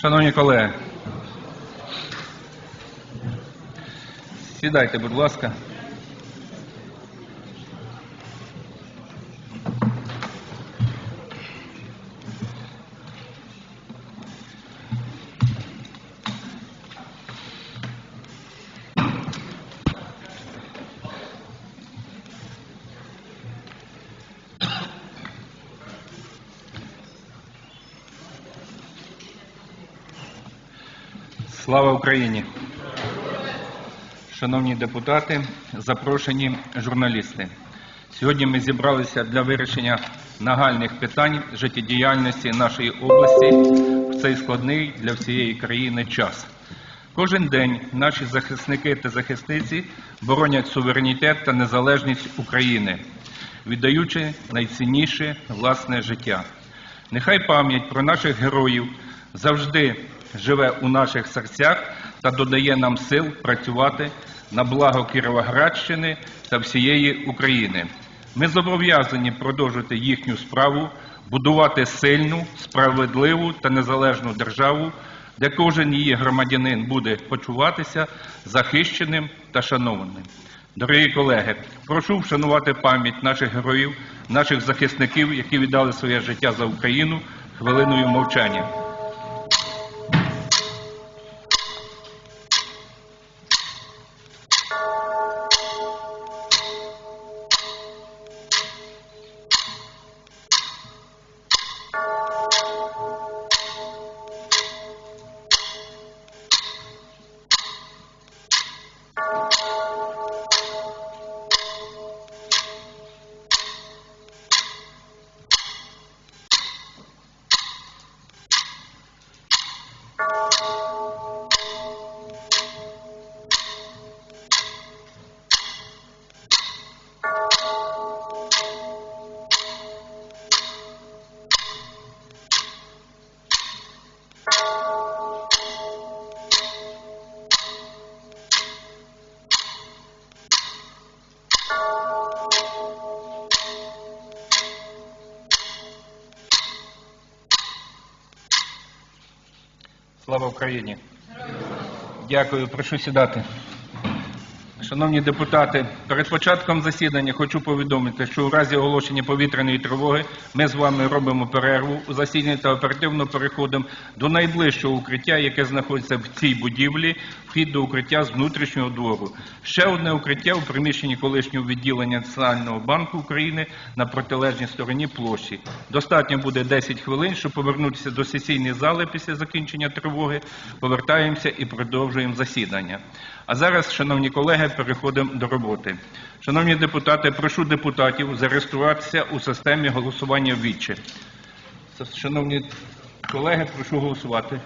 Шановні колеги, сідайте, будь ласка. Слава Україні! Шановні депутати, запрошені журналісти. Сьогодні ми зібралися для вирішення нагальних питань життєдіяльності нашої області в цей складний для всієї країни час. Кожен день наші захисники та захисниці боронять суверенітет та незалежність України, віддаючи найцінніше власне життя. Нехай пам'ять про наших героїв завжди живе у наших серцях та додає нам сил працювати на благо Кіровоградщини та всієї України. Ми зобов'язані продовжити їхню справу, будувати сильну, справедливу та незалежну державу, де кожен її громадянин буде почуватися захищеним та шанованим. Дорогі колеги, прошу вшанувати пам'ять наших героїв, наших захисників, які віддали своє життя за Україну хвилиною мовчання. Слава Україні! Дякую, прошу сідати. Шановні депутати, перед початком засідання хочу повідомити, що у разі оголошення повітряної тривоги ми з вами робимо перерву у засіданні та оперативно переходимо до найближчого укриття, яке знаходиться в цій будівлі, вхід до укриття з внутрішнього двору. Ще одне укриття у приміщенні колишнього відділення Національного банку України на протилежній стороні площі. Достатньо буде 10 хвилин, щоб повернутися до сесійної зали після закінчення тривоги. Повертаємося і продовжуємо засідання. А зараз, шановні колеги, переходимо до роботи. Шановні депутати, прошу депутатів зареєструватися у системі голосування віче. Шановні колеги, прошу голосувати.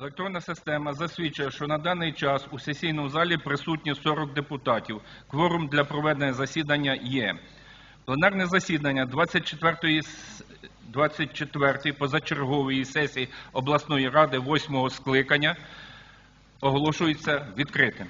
Електронна система засвідчує, що на даний час у сесійному залі присутні 40 депутатів. Кворум для проведення засідання є. Пленарне засідання 24-ї с- 24-ї позачергової сесії обласної ради 8-го скликання оголошується відкритим.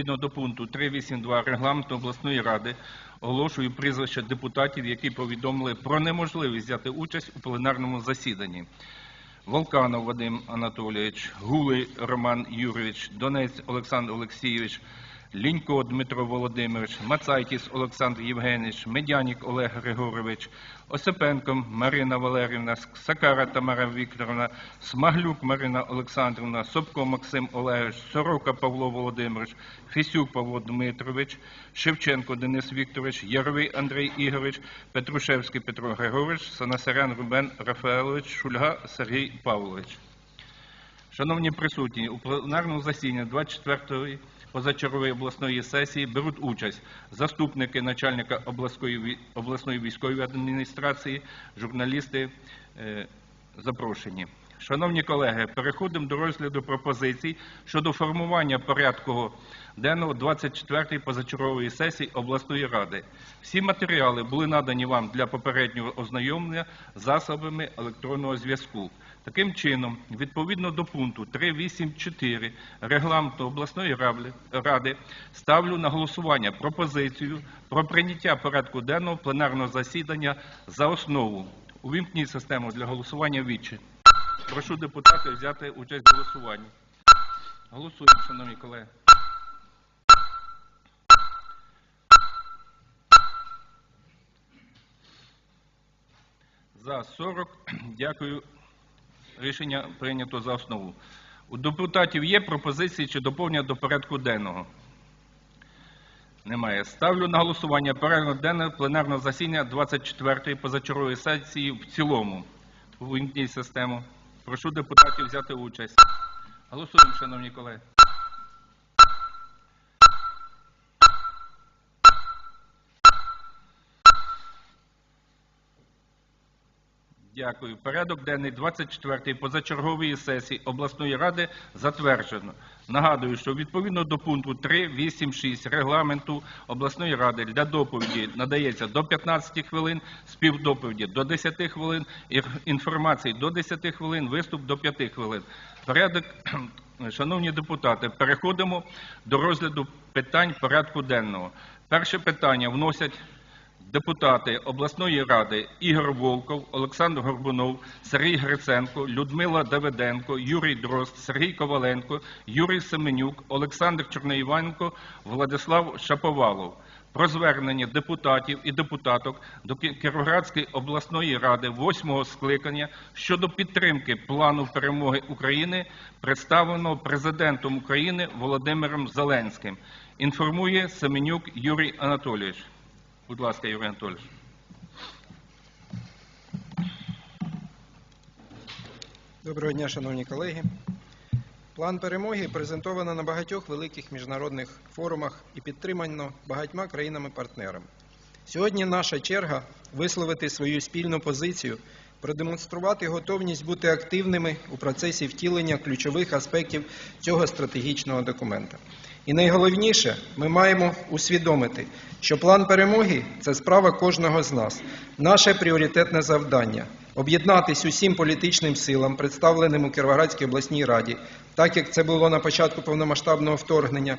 Відповідно до пункту 3.8.2 Регламенту обласної ради оголошую прізвища депутатів, які повідомили про неможливість взяти участь у пленарному засіданні. Волканов Вадим Анатолійович, Гулий Роман Юрійович, Донець Олександр Олексійович, Лінько Дмитро Володимирович, Мацайтіс Олександр Євгенович, Медянік Олег Григорович, Осипенко Марина Валерівна, Сакара Тамара Вікторовна, Смаглюк Марина Олександрівна, Собко Максим Олегович, Сорока Павло Володимирович, Фісюк Павло Дмитрович, Шевченко Денис Вікторович, Яровий Андрій Ігорович, Петрушевський Петро Григорович, Санасарян Рубен Рафаелович, Шульга Сергій Павлович. Шановні присутні, у пленарному засіданні 24-ї позачергової обласної сесії беруть участь заступники начальника обласної, обласної військової адміністрації, журналісти е, запрошені. Шановні колеги, переходимо до розгляду пропозицій щодо формування порядку денного 24-ї позачергової сесії обласної ради. Всі матеріали були надані вам для попереднього ознайомлення засобами електронного зв'язку. Таким чином, відповідно до пункту 3.8.4 регламенту обласної ради- ставлю на голосування пропозицію про прийняття порядку денного пленарного засідання за основу. Увімкніть систему для голосування вічі. Прошу депутатів взяти участь в голосуванні. Голосуємо, шановні колеги. За 40. Дякую. Рішення прийнято за основу. У депутатів є пропозиції чи доповнення до порядку денного? Немає. Ставлю на голосування порядок денного пленарного засідання 24-ї позачергової сесії в цілому. Увімкніть систему. Прошу депутатів взяти участь. Голосуємо, шановні колеги. Дякую. Порядок денний 24-ї позачергової сесії обласної ради затверджено. Нагадую, що відповідно до пункту 3.8.6 регламенту обласної ради для доповіді надається до 15 хвилин, співдоповіді до 10 хвилин, інформації до 10 хвилин, виступ до 5 хвилин. Порядок, шановні депутати, переходимо до розгляду питань порядку денного. Перше питання вносять Депутати обласної ради Ігор Волков, Олександр Горбунов, Сергій Гриценко, Людмила Давиденко, Юрій Дрозд, Сергій Коваленко, Юрій Семенюк, Олександр Чорноїванко, Владислав Шаповалов про звернення депутатів і депутаток до Кіровоградської обласної ради восьмого скликання щодо підтримки плану перемоги України, представленого президентом України Володимиром Зеленським. Інформує Семенюк Юрій Анатолійович. Будь ласка, Юрій Анатолійович. Доброго дня, шановні колеги. План перемоги презентовано на багатьох великих міжнародних форумах і підтримано багатьма країнами-партнерами. Сьогодні наша черга висловити свою спільну позицію, продемонструвати готовність бути активними у процесі втілення ключових аспектів цього стратегічного документа. І найголовніше, ми маємо усвідомити, що план перемоги це справа кожного з нас, наше пріоритетне завдання об'єднатись усім політичним силам, представленим у Кіровоградській обласній раді, так як це було на початку повномасштабного вторгнення,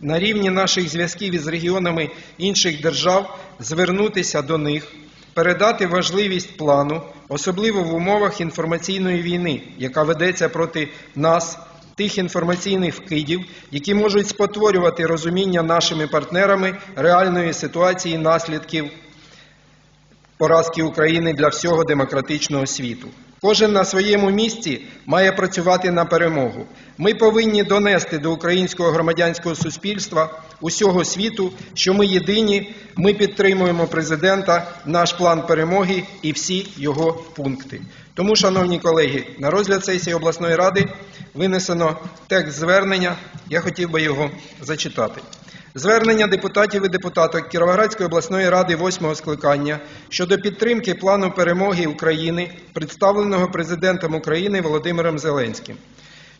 на рівні наших зв'язків із регіонами інших держав звернутися до них, передати важливість плану, особливо в умовах інформаційної війни, яка ведеться проти нас, тих інформаційних вкидів, які можуть спотворювати розуміння нашими партнерами реальної ситуації наслідків поразки України для всього демократичного світу. Кожен на своєму місці має працювати на перемогу. Ми повинні донести до українського громадянського суспільства усього світу, що ми єдині, ми підтримуємо президента, наш план перемоги і всі його пункти. Тому, шановні колеги, на розгляд сесії обласної ради винесено текст звернення. Я хотів би його зачитати. Звернення депутатів і депутаток Кіровоградської обласної ради восьмого скликання щодо підтримки плану перемоги України, представленого президентом України Володимиром Зеленським.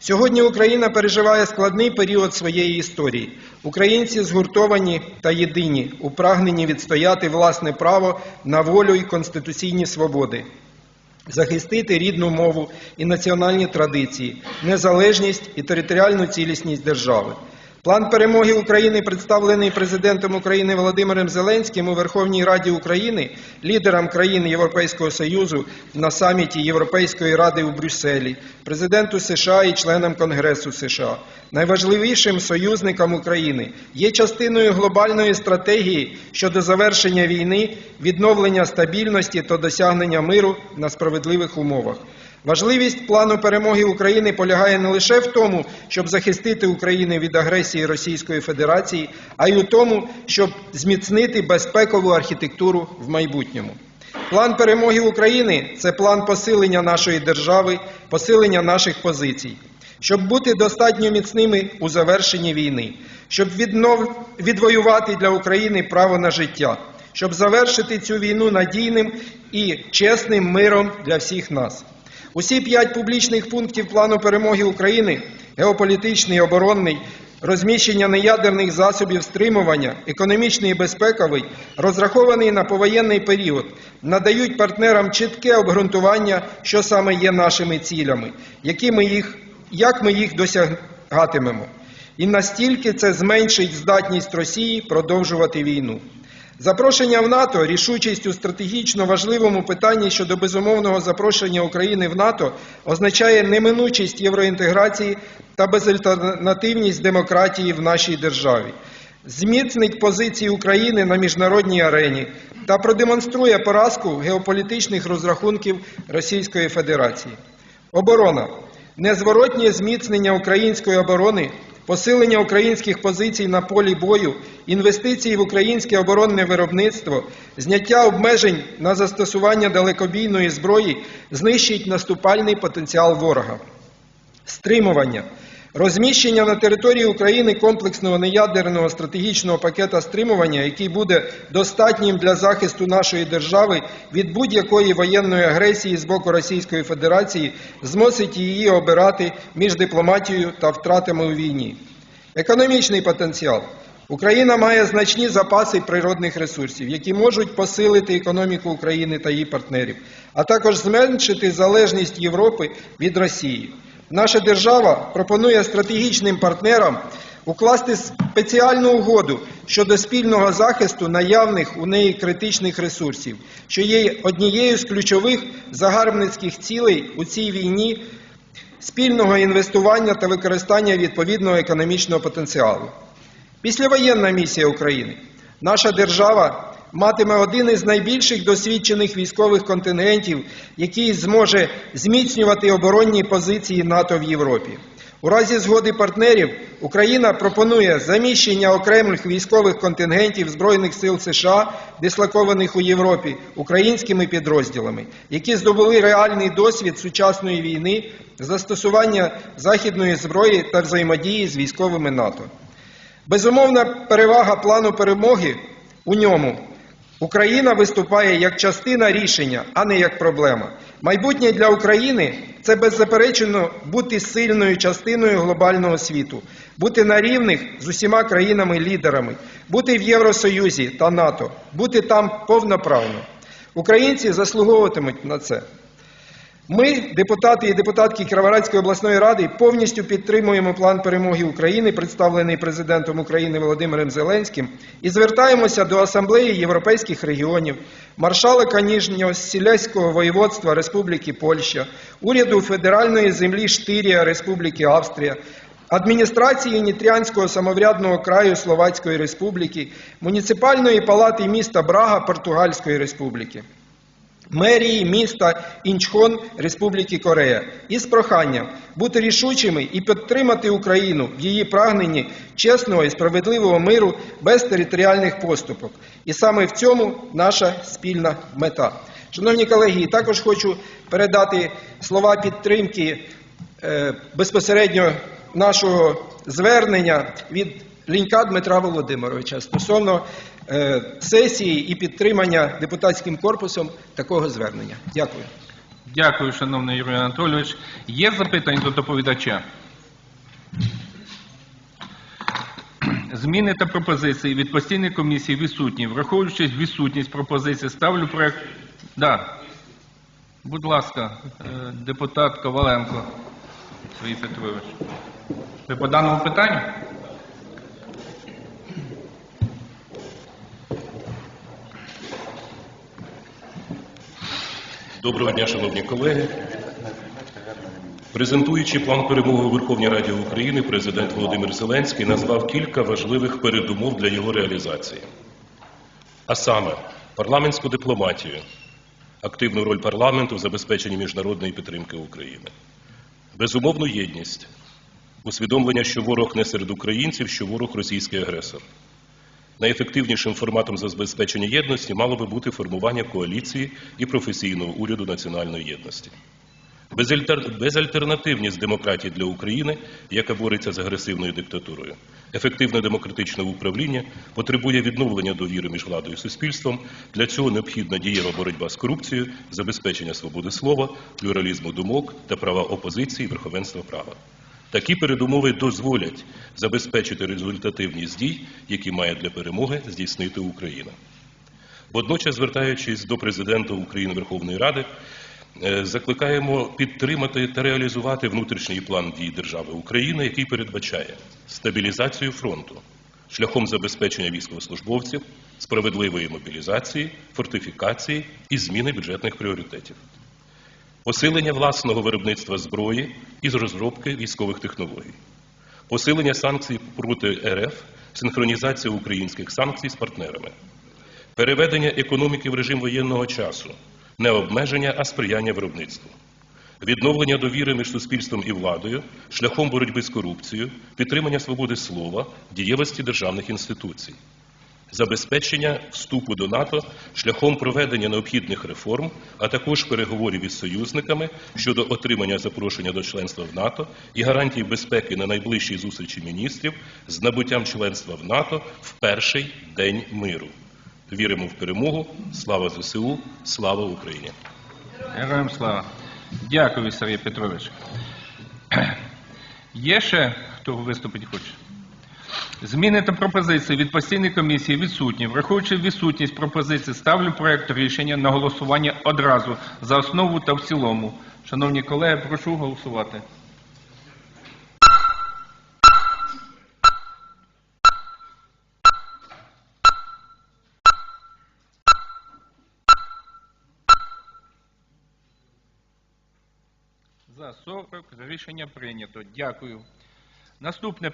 Сьогодні Україна переживає складний період своєї історії. Українці згуртовані та єдині у прагненні відстояти власне право на волю і конституційні свободи, захистити рідну мову і національні традиції, незалежність і територіальну цілісність держави. План перемоги України, представлений президентом України Володимиром Зеленським у Верховній Раді України, лідерам країн Європейського Союзу на саміті Європейської ради у Брюсселі, президенту США і членам Конгресу США, найважливішим союзникам України, є частиною глобальної стратегії щодо завершення війни, відновлення стабільності та досягнення миру на справедливих умовах. Важливість плану перемоги України полягає не лише в тому, щоб захистити Україну від агресії Російської Федерації, а й у тому, щоб зміцнити безпекову архітектуру в майбутньому. План перемоги України це план посилення нашої держави, посилення наших позицій, щоб бути достатньо міцними у завершенні війни, щоб віднов... відвоювати для України право на життя, щоб завершити цю війну надійним і чесним миром для всіх нас. Усі п'ять публічних пунктів плану перемоги України геополітичний, оборонний, розміщення неядерних засобів стримування, економічний і безпековий, розрахований на повоєнний період, надають партнерам чітке обґрунтування, що саме є нашими цілями, які ми їх, як ми їх досягатимемо. І настільки це зменшить здатність Росії продовжувати війну. Запрошення в НАТО, рішучість у стратегічно важливому питанні щодо безумовного запрошення України в НАТО означає неминучість євроінтеграції та безальтернативність демократії в нашій державі, зміцнить позиції України на міжнародній арені та продемонструє поразку геополітичних розрахунків Російської Федерації. Оборона незворотнє зміцнення української оборони посилення українських позицій на полі бою, інвестиції в українське оборонне виробництво, зняття обмежень на застосування далекобійної зброї знищить наступальний потенціал ворога, стримування. Розміщення на території України комплексного неядерного стратегічного пакета стримування, який буде достатнім для захисту нашої держави від будь-якої воєнної агресії з боку Російської Федерації, змусить її обирати між дипломатією та втратами у війні. Економічний потенціал. Україна має значні запаси природних ресурсів, які можуть посилити економіку України та її партнерів, а також зменшити залежність Європи від Росії. Наша держава пропонує стратегічним партнерам укласти спеціальну угоду щодо спільного захисту наявних у неї критичних ресурсів, що є однією з ключових загарбницьких цілей у цій війні спільного інвестування та використання відповідного економічного потенціалу. Післявоєнна місія України. Наша держава матиме один із найбільших досвідчених військових контингентів, який зможе зміцнювати оборонні позиції НАТО в Європі. У разі згоди партнерів Україна пропонує заміщення окремих військових контингентів Збройних сил США, дислокованих у Європі, українськими підрозділами, які здобули реальний досвід сучасної війни, застосування західної зброї та взаємодії з військовими НАТО. Безумовна перевага плану перемоги у ньому. Україна виступає як частина рішення, а не як проблема. Майбутнє для України це беззаперечно бути сильною частиною глобального світу, бути на рівних з усіма країнами-лідерами, бути в Євросоюзі та НАТО, бути там повноправно. Українці заслуговуватимуть на це. Ми, депутати і депутатки Кіровоградської обласної ради, повністю підтримуємо план перемоги України, представлений президентом України Володимиром Зеленським, і звертаємося до Асамблеї європейських регіонів, маршалика Ніжнього Сіляського воєводства Республіки Польща, уряду федеральної землі Штирія Республіки Австрія, адміністрації Нітрянського самоврядного краю Словацької Республіки, муніципальної палати міста Брага Португальської Республіки мерії міста Інчхон Республіки Корея із проханням бути рішучими і підтримати Україну в її прагненні чесного і справедливого миру без територіальних поступок. І саме в цьому наша спільна мета. Шановні колеги, також хочу передати слова підтримки е, безпосередньо нашого звернення від Лінька Дмитра Володимировича стосовно сесії і підтримання депутатським корпусом такого звернення. Дякую. Дякую, шановний Юрій Анатолійович. Є запитання до доповідача? Зміни та пропозиції від постійної комісії відсутні. Враховуючи відсутність пропозицій, ставлю проект. Да. Будь ласка, е, депутат Коваленко Сергій Петрович. Ви по даному питанню? Доброго дня, шановні колеги. Презентуючи план перемоги у Верховній Раді України, президент Володимир Зеленський назвав кілька важливих передумов для його реалізації. А саме парламентську дипломатію, активну роль парламенту в забезпеченні міжнародної підтримки України, безумовну єдність, усвідомлення, що ворог не серед українців, що ворог російський агресор. Найефективнішим форматом забезпечення єдності мало би бути формування коаліції і професійного уряду національної єдності. Безальтернативність демократії для України, яка бореться з агресивною диктатурою. Ефективне демократичне управління потребує відновлення довіри між владою і суспільством. Для цього необхідна дієва боротьба з корупцією, забезпечення свободи слова, плюралізму думок та права опозиції і верховенства права. Такі передумови дозволять забезпечити результативність дій, які має для перемоги здійснити Україна. Водночас, звертаючись до президента України Верховної Ради, е, закликаємо підтримати та реалізувати внутрішній план дій держави України, який передбачає стабілізацію фронту шляхом забезпечення військовослужбовців, справедливої мобілізації, фортифікації і зміни бюджетних пріоритетів посилення власного виробництва зброї і з розробки військових технологій, посилення санкцій проти РФ, синхронізація українських санкцій з партнерами, переведення економіки в режим воєнного часу, не обмеження, а сприяння виробництву. Відновлення довіри між суспільством і владою шляхом боротьби з корупцією, підтримання свободи слова, дієвості державних інституцій, забезпечення вступу до НАТО шляхом проведення необхідних реформ, а також переговорів із союзниками щодо отримання запрошення до членства в НАТО і гарантій безпеки на найближчій зустрічі міністрів з набуттям членства в НАТО в перший день миру. Віримо в перемогу. Слава ЗСУ, слава Україні! Героям слава. Дякую, Сергій Петрович. Є ще хто виступити хоче? Зміни та пропозиції від постійної комісії відсутні. Враховуючи відсутність пропозицій, ставлю проект рішення на голосування одразу за основу та в цілому. Шановні колеги, прошу голосувати. За 40 рішення прийнято. Дякую. Наступне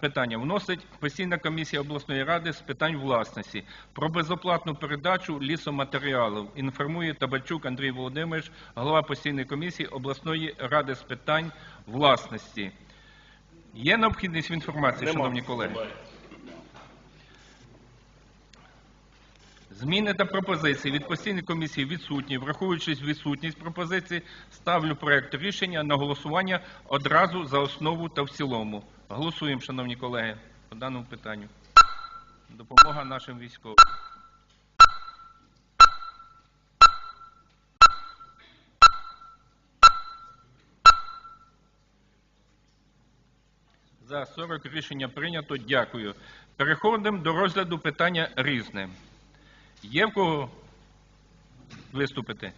питання вносить постійна комісія обласної ради з питань власності про безоплатну передачу лісоматеріалів. Інформує Табачук Андрій Володимирович, голова постійної комісії обласної ради з питань власності. Є необхідність в інформації, шановні колеги? Зміни та пропозиції від постійної комісії відсутні. Враховуючись відсутність пропозицій, ставлю проект рішення на голосування одразу за основу та в цілому. Голосуємо, шановні колеги, по даному питанню. Допомога нашим військовим. За 40 рішення прийнято. Дякую. Переходимо до розгляду питання різне. Є в кого виступити?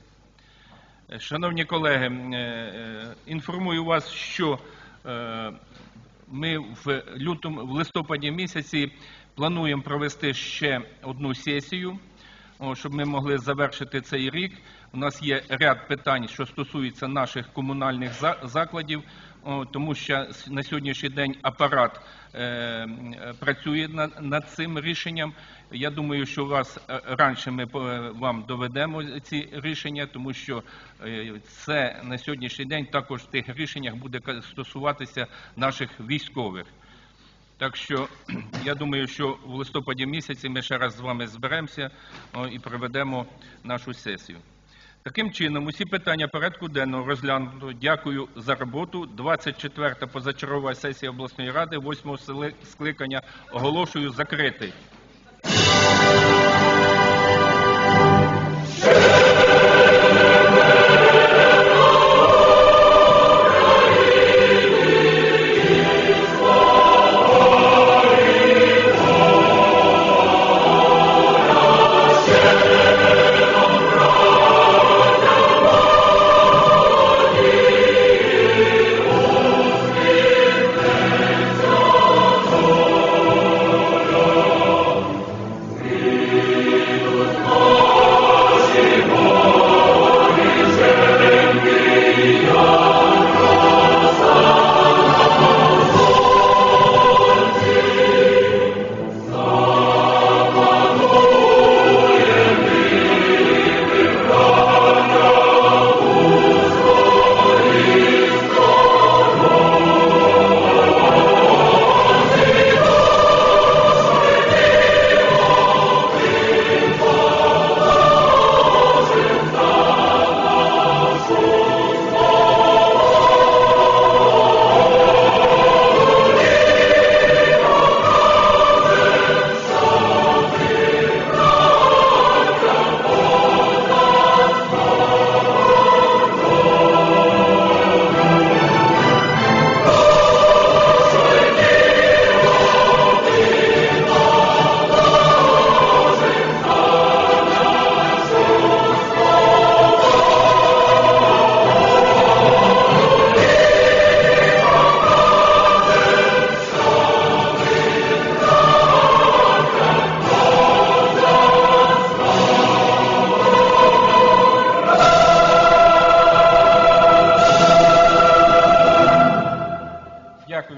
Шановні колеги, е, е, інформую вас, що е, ми в лютому, в листопаді місяці плануємо провести ще одну сесію, щоб ми могли завершити цей рік. У нас є ряд питань, що стосуються наших комунальних за- закладів, тому що на сьогоднішній день апарат е, е, працює над, цим рішенням. Я думаю, що е, раніше ми вам доведемо ці рішення, тому що е, це на сьогоднішній день також в тих рішеннях буде стосуватися наших військових. Так що я думаю, що в листопаді місяці ми ще раз з вами зберемося і проведемо нашу сесію. Таким чином, усі питання порядку денного розглянуто. Дякую за роботу. 24-та позачергова сесія обласної ради, 8-го скликання оголошую закритий.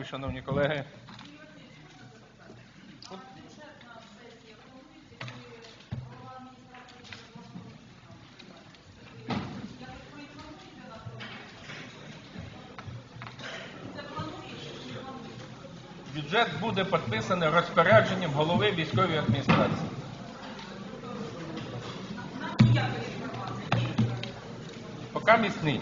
Шановні колеги. Бюджет буде підписаний розпорядженням голови військової адміністрації. Поки міцний.